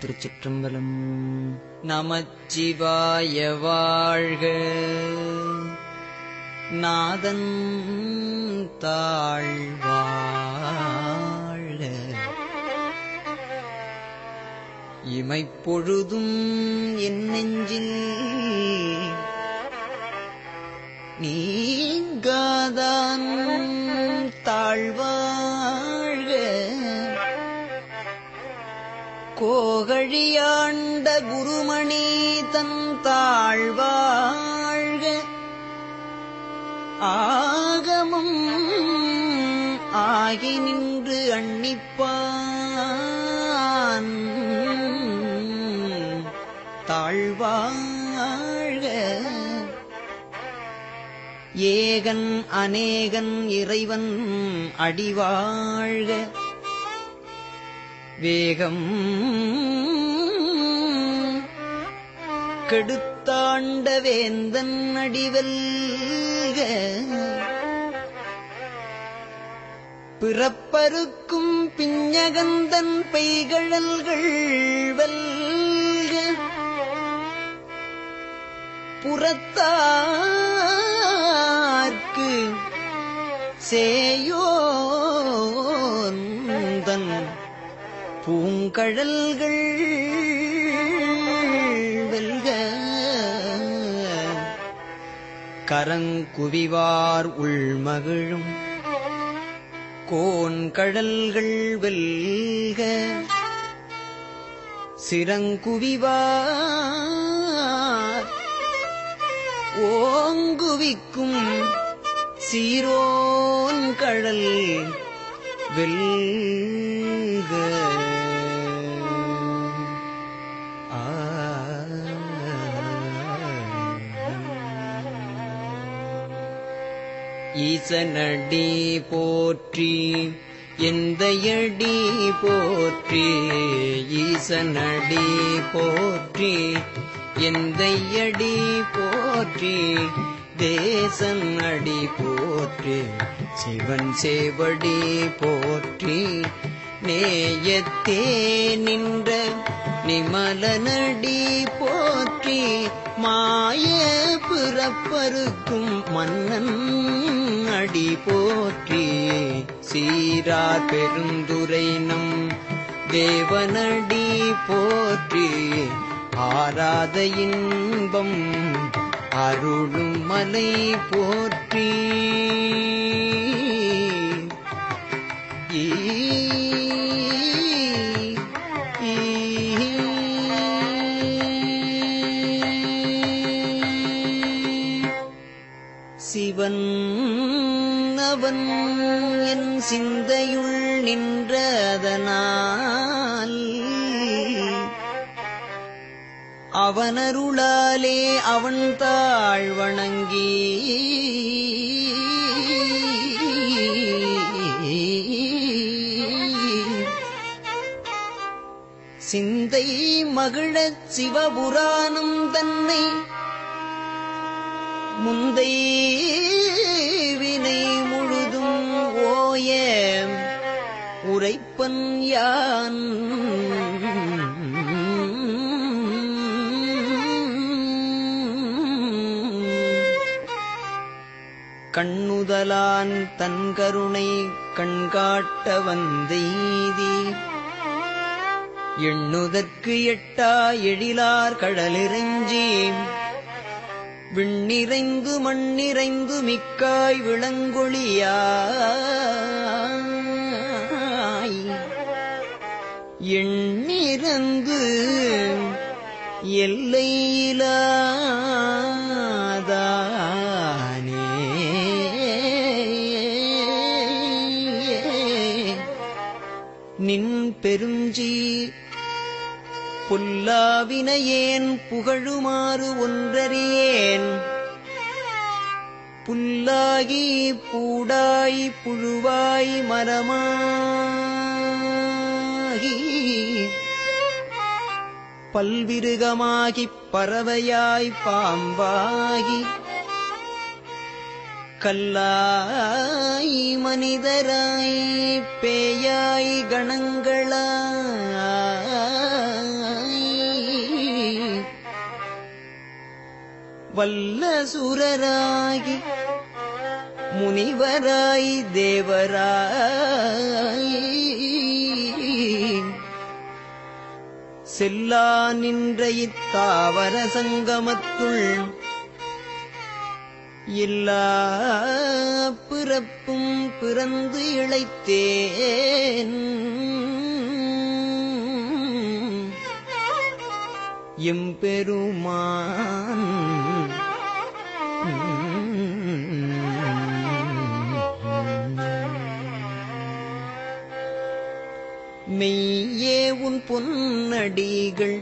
திருச்சிற்றம்பலம். நமச்சிவாய வாழ்க. நாதன் தாழ்வாழ. இமைப்பொழுதும் என் நெஞ்சில் நீங்காதான் கோகழியாண்ட குருமணி தன் தாழ்வாழ்க. ஆகமும் ஆகி நின்று அண்ணிப்பான் தாழ்வாழ்க. ஏகன் அநேகன் இறைவன் அடிவாழ்க. வேகம். கெடுத்தாண்ட வேந்தன் அடிவல்க. பிறப்பருக்கும் பிஞ்சகந்தன் பெய்கழல்கள் வெல்க. புறத்தார்க்கு சேயோ பூங்கழல்கள் வெல்க. கரங்குவிவார் உள்மகிழும் கோன்கழல்கள் வெல்க. சிறங்குவிவார் ஓங்குவிக்கும் சீரோன் கடல் வெல்க. ஈசனடி போற்றி எந்த அடி போற்றி ஈசனடி போற்றி எந்த அடி போற்றி தேசன் அடி போற்றி சிவன் சேவடி போற்றி நேயத்தே நின்ற நிமலனடி போற்றி மாய பிறப்பருக்கும் மன்னன் அடி போற்றி சீரார் பெருந்துரை நம் தேவனடி போற்றி ஆராத இன்பம் அருளும் மலை போற்றி. அவன் என் சிந்தையுள் நின்றதனால் அவனருளாலே அவன் தாழ் வணங்கி சிந்தை மகிழச் சிவபுராணம் தன்னை முந்தை உரைப்பன் யான் கண்ணுதலான் தன் கருணை கண்காட்ட வந்தெய்தி. எண்ணுதற்கு எட்டா எழிலார் கடலிறஞ்சி விண்ணிறைந்து மண்ணிறைந்து மிக்காய் விளங்கொழியா. எண்ணிறந்து எல்லையிலாதானே. நின் பெருஞ்சி புல்லாவினையேன் புகழுமாறு ஒன்றறியேன். புல்லாகி பூடாய் புழுவாய் மரமா பல்விருகமாகி பல்விருகமாகி பறவையாய் பாம்பாகி கல்லாய் மனிதராய் பேயாய் கணங்களாய் வல்ல சுரராகி முனிவராய் தேவராய் செல்லா நின்ற இத்தாவர சங்கமத்துள் எல்லா பிறப்பும் பிறந்து இழைத்தேன். எம்பெருமான் பொன்னடிகள்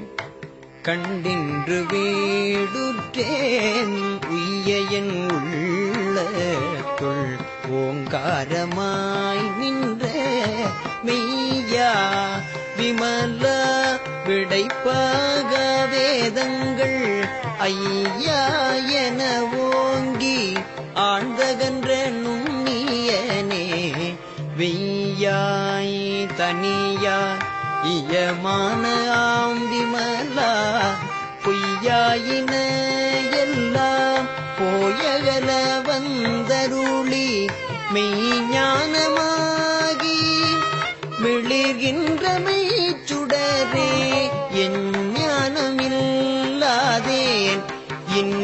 கண்டின்று வேடுற்றேன். உய்யன் உள்ளத்துள் ஓங்காரமாய் நின்ற. மெய்யா விமல விடைப்பாக வேதங்கள் ஐயா என ஓங்கி ஆழ்ந்தகன்ற நுண்ணியனே வெய்யாய் தனியா இயமான ஆம் பொய்யாயின எல்லாம் போயகல வந்தருளி மெய்ஞானமாகி மிளிர்கின்ற மெய்ச்சுடரே என் ஞானமில்லாதேன் இன்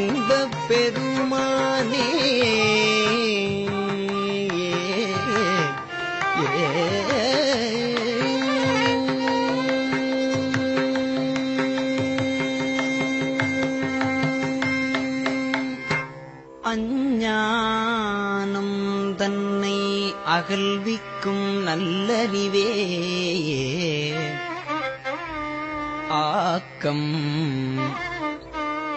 அகல்விக்கும் நல்லறிவே. ஆக்கம்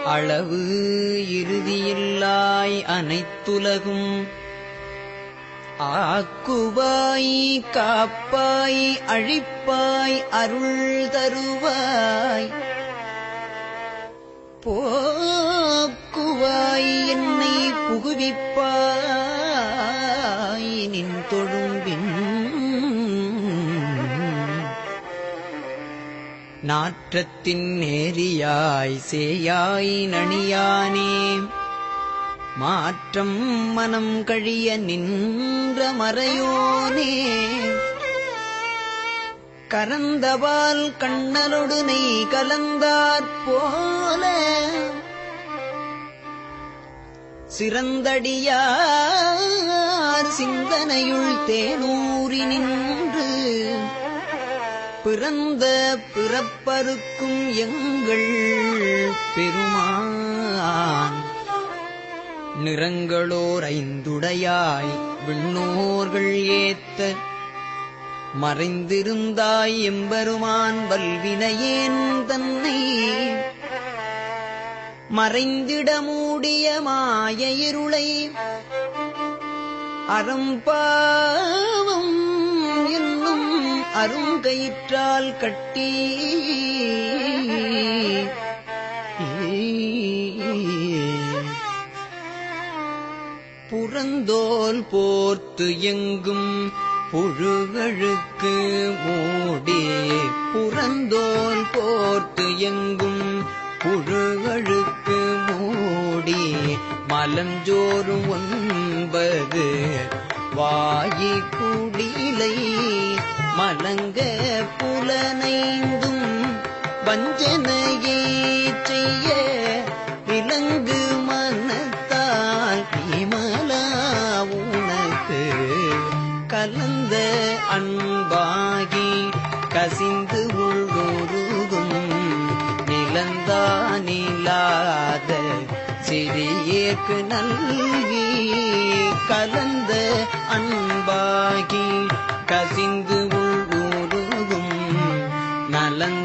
அளவு இறுதியில்லாய் அனைத்துலகும். ஆக்குவாய் காப்பாய் அழிப்பாய் அருள் தருவாய். போக்குவாய் என்னை புகுவிப்பாய். தொழும்பின் நாற்றத்தின் நேரியாய் சேயாய் நணியானே. மாற்றம் மனம் கழிய நின்ற மறையோனே. கரந்தவால் கண்ணலொடு நெய் கலந்தாற் போல சிறந்தடியார் சிந்தனையுள் தேனூறி நின்று பிறந்த பிறப்பருக்கும் எங்கள் பெருமான். நிறங்களோர் ஐந்துடையாய் விண்ணோர்கள் ஏத்த மறைந்திருந்தாய் எம்பெருமான் வல்வினையேன் தன்னை மறைந்திட மூடிய மாய இருளை அறம்பாவம் என்னும் அருங்கயிற்றால் கட்டி புறந்தோல் போர்த்து எங்கும் புழுகழுக்கு மூடி புறந்தோல் போர்த்து எங்கும் புழுகழுக்கு மூடி மலஞ்சோறு ஒன்பது. வாயி குடிலை மலங்க புலனைந்தும் வஞ்சனையை செய்ய விலங்கு மனத்தால் விமலா உனக்கு. கலந்த அன்பாகி கசிந்து சிறியேற்கு நல்கி கலந்த அன்பாகி கசிந்து உள்ளுருகும் நலந்தானிலாத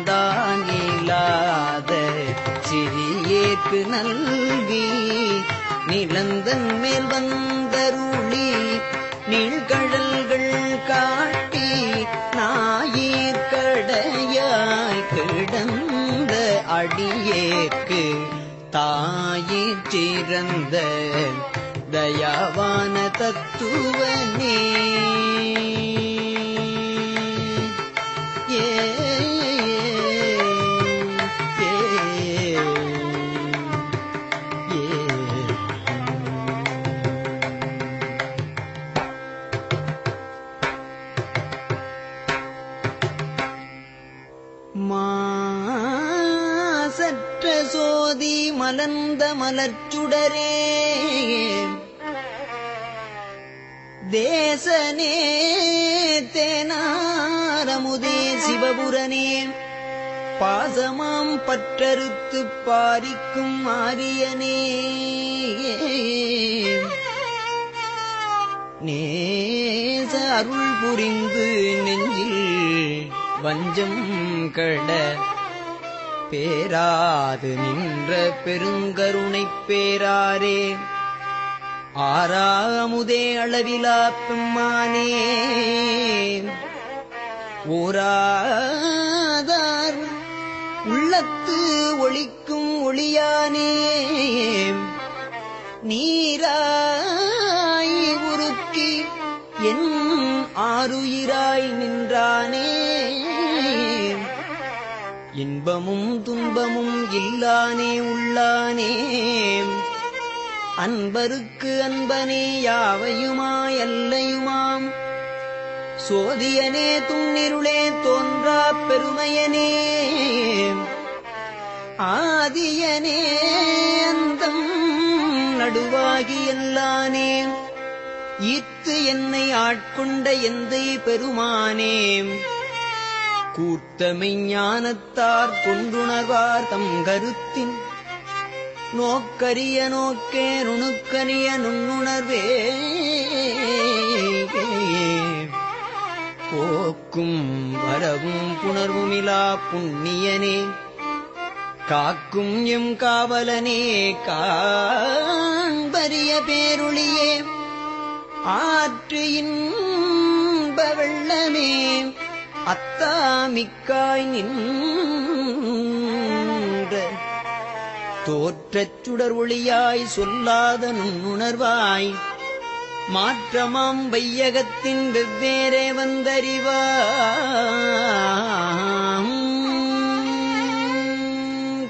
சிறியேற்கு நல்கி நிலந்தன் மேல் வந்தருளி நீழ்கடல்கள் காட்டி நாயிற்கடையாய் கிடந்த அடியேற்கு தாயிற்றிறந்த தயாவான தத்துவனே மலர்ந்த மலர்ச்சுடரே தேசனே தேனாரமுதே சிவபுரனே. பாசமாம் பற்றறுத்து பாரிக்கும் ஆரியனே. நேச அருள் புரிந்து நெஞ்சில் வஞ்சம் கட பேராது நின்ற பெருங்கருணைப் பேராரே. ஆறாமுதே அளவிலா பெம்மானே. ஓராதார் உள்ளத்து ஒளிக்கும் ஒளியானே. நீராய் உருக்கி என் ஆறுயிராய் நின்ற இன்பமும் துன்பமும் இல்லானே உள்ளானே. அன்பருக்கு அன்பனே யாவையுமாய் அல்லையுமாம் சோதியனே துண்ணிருளே தோன்றா பெருமையனே. ஆதியனே அந்தம் நடுவாகி எல்லானே. ஈத்து என்னை ஆட்கொண்ட எந்தை பெருமானே. கூர்த்தமை ஞானத்தார் கொண்டுணர்வார் தம் கருத்தின். நோக்கரிய நோக்கே நுணுக்கரிய நுண்ணுணர்வே போக்கும் வரவும் புணர்வுமிலா புண்ணியனே. காக்கும் எம் காவலனே காண்பரிய பேருளியே. ஆற்று இன்ப வெள்ளமே. அத்தாமிக்காய் நின்ற தோற்றச் சுடர் ஒளியாய் சொல்லாத நுண்ணுணர்வாய் மாற்றமாம் வையகத்தின் வெவ்வேறே வந்தறிவாம்.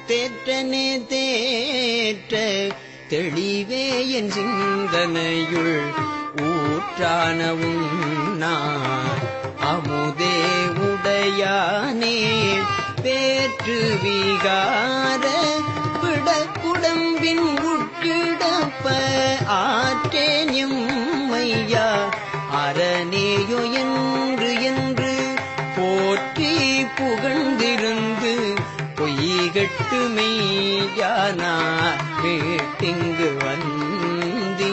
தேற்றனே தேற்ற தெளிவே என் சிந்தனையுள் ஊற்றானவும் நான் அமுதே உடையானே பேற்று விகார பிடக்குடம்பின் உட்கிடப்ப ஆற்றேன் எம்மையா அரணேயோ என்று என்று போற்றி புகழ்ந்திருந்து பொய்கட்டு மெய்யானா வீட்டிங்கு வந்தி.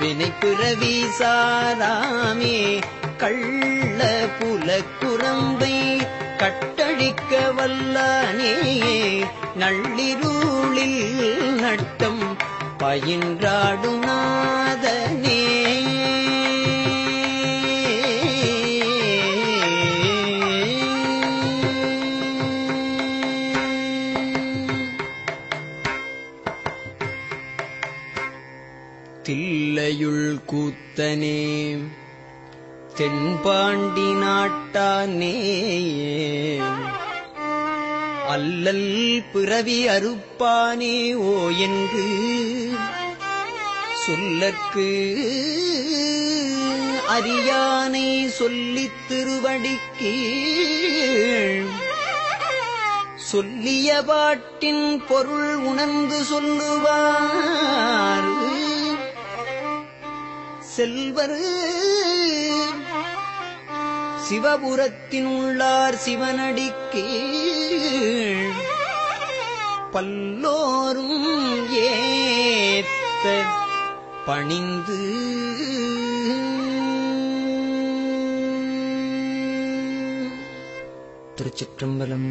வினைப்புறவி சாராமே கள்ள புலக்குரம்பை கட்டழிக்க வல்லானே. நள்ளிரூளில் நட்டம் பயின்றாடுநாதனே தில்லையுள் கூத்தனே. தென்பாண்டி நாட்டானே அல்லல் பிறவி அறுப்பானே ஓ என்று சொல்லற்கு அரியானை சொல்லித் திருவடிக்கு சொல்லிய பாட்டின் பொருள் உணர்ந்து சொல்லுவார். செல்வரு சிவபுரத்தின் உள்ளார் சிவனடிக்கு பல்லோரும் ஏத்த பணிந்து. திருச்சிற்றம்பலம்